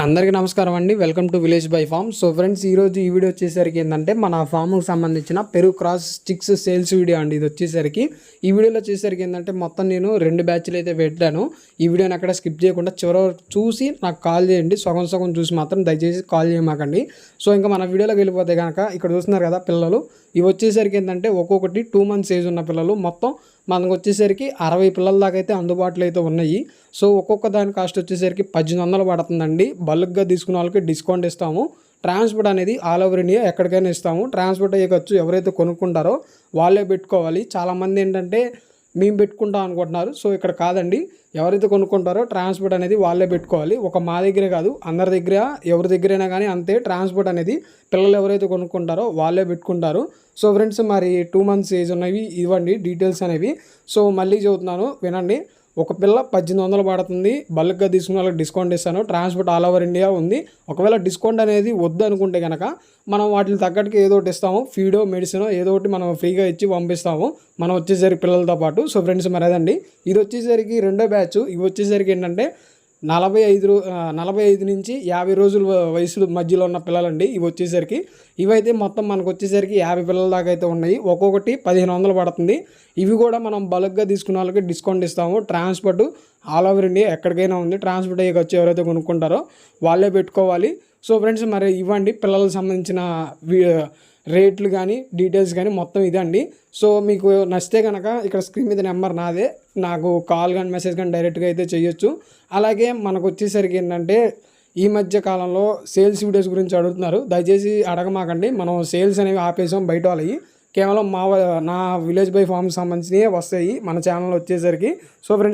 అందరికీ నమస్కారం అండి. Welcome to village by farm so friends ఈరోజు ఈ వీడియో వచ్చేసరికి ఏంటంటే మన ఫామ్కి సంబంధించిన పెరుగు క్రాస్ స్టిక్స్ సేల్స్ వీడియో అండి. ఇది వచ్చేసరికి ఈ వీడియోలో వచ్చేసరికి ఏంటంటే మొత్తం నేను రెండు బ్యాచ్లు అయితే పెట్టాను. ఈ వీడియోని అక్కడ స్కిప్ చేయకుండా చివరి చూసి నాకు కాల్ చేయండి. సగం సగం చూసి మాత్రం దయచేసి కాల్ చేయమాకండి. సో ఇంకా మన వీడియోలోకి వెళ్ళిపోతే కనుక ఇక్కడ చూస్తున్నారు కదా పిల్లలు. ఇవి వచ్చేసరికి ఏంటంటే ఒక్కొక్కటి టూ మంత్స్ ఏజ్ ఉన్న పిల్లలు. మొత్తం మనకు వచ్చేసరికి అరవై పిల్లల దాకా అయితే అందుబాటులో అయితే ఉన్నాయి. సో ఒక్కొక్క దాని కాస్ట్ వచ్చేసరికి పద్దెనిమిది వందలు పడుతుందండి. బల్క్గా తీసుకున్న వాళ్ళకి డిస్కౌంట్ ఇస్తాము. ట్రాన్స్పోర్ట్ అనేది ఆల్ ఓవర్ ఇండియా ఎక్కడికైనా ఇస్తాము. ట్రాన్స్పోర్ట్ అయ్యే ఖర్చు ఎవరైతే కొనుక్కుంటారో వాళ్ళే పెట్టుకోవాలి. చాలామంది ఏంటంటే మేము పెట్టుకుంటాం అనుకుంటున్నారు. సో ఇక్కడ కాదండి. ఎవరైతే కొనుక్కుంటారో ట్రాన్స్పోర్ట్ అనేది వాళ్ళే పెట్టుకోవాలి. ఒక మా దగ్గరే కాదు అందరి దగ్గర ఎవరి దగ్గరైనా కానీ అంతే. ట్రాన్స్పోర్ట్ అనేది పిల్లలు ఎవరైతే కొనుక్కుంటారో వాళ్ళే పెట్టుకుంటారు. సో ఫ్రెండ్స్ మరి టూ మంత్స్ ఏజ్ ఉన్నవి ఇవ్వండి డీటెయిల్స్ అనేవి. సో మళ్ళీ చదువుతున్నాను వినండి. ఒక పిల్ల పద్దెనిమిది వందలు పడుతుంది బల్క్గా తీసుకున్న వాళ్ళకి డిస్కౌంట్ ఇస్తాను ట్రాన్స్పోర్ట్ ఆల్ ఓవర్ ఇండియా ఉంది. ఒకవేళ డిస్కౌంట్ అనేది వద్దు అనుకుంటే కనుక మనం వాటిని తగ్గట్టుకి ఏదో ఒకటి ఇస్తాము ఫీడో మెడిసిన్ ఏదో ఒకటి మనం ఫ్రీగా ఇచ్చి పంపిస్తాము. మనం వచ్చేసరికి పిల్లలతో పాటు. సో ఫ్రెండ్స్ మరేదండి ఇది వచ్చేసరికి రెండో బ్యాచ్ ఇవి వచ్చేసరికి ఏంటంటే నలభై ఐదు రో నలభై ఐదు నుంచి యాభై రోజుల వ- వయసు మధ్యలో ఉన్న పిల్లలండి ఇవి వచ్చేసరికి. ఇవైతే మొత్తం మనకు వచ్చేసరికి యాభై పిల్లల దాకా అయితే ఉన్నాయి. ఒక్కొక్కటి పదిహేను వందలు పడుతుంది. ఇవి కూడా మనం బల్క్గా తీసుకున్న వాళ్ళకి డిస్కౌంట్ ఇస్తాము. ట్రాన్స్పోర్ట్ ఆల్ ఓవర్ ఇండియా ఎక్కడికైనా ఉంది. ట్రాన్స్పోర్ట్ అయ్యే ఖర్చు ఎవరైతే కొనుక్కుంటారో వాళ్ళే పెట్టుకోవాలి. సో ఫ్రెండ్స్ మరి ఇవ్వండి. పిల్లలకు సంబంధించిన రేట్లు కానీ డీటెయిల్స్ కానీ మొత్తం ఇదే అండి సో మీకు నచ్చితే కనుక ఇక్కడ స్క్రీన్ మీద నెంబర్ నాదే. నాకు కాల్ కానీ మెసేజ్ కానీ డైరెక్ట్గా అయితే చేయొచ్చు. అలాగే మనకు వచ్చేసరికి ఏంటంటే ఈ మధ్య కాలంలో సేల్స్ వీడియోస్ గురించి అడుగుతున్నారు. దయచేసి అడగమాకండి. మనం సేల్స్ అనేవి ఆపేసాం బయట వాళ్ళవి కేవలం మా నా విలేజ్ బై ఫార్మ్ సంబంధించినవి వస్తాయి మన ఛానల్ వచ్చేసరికి. So friends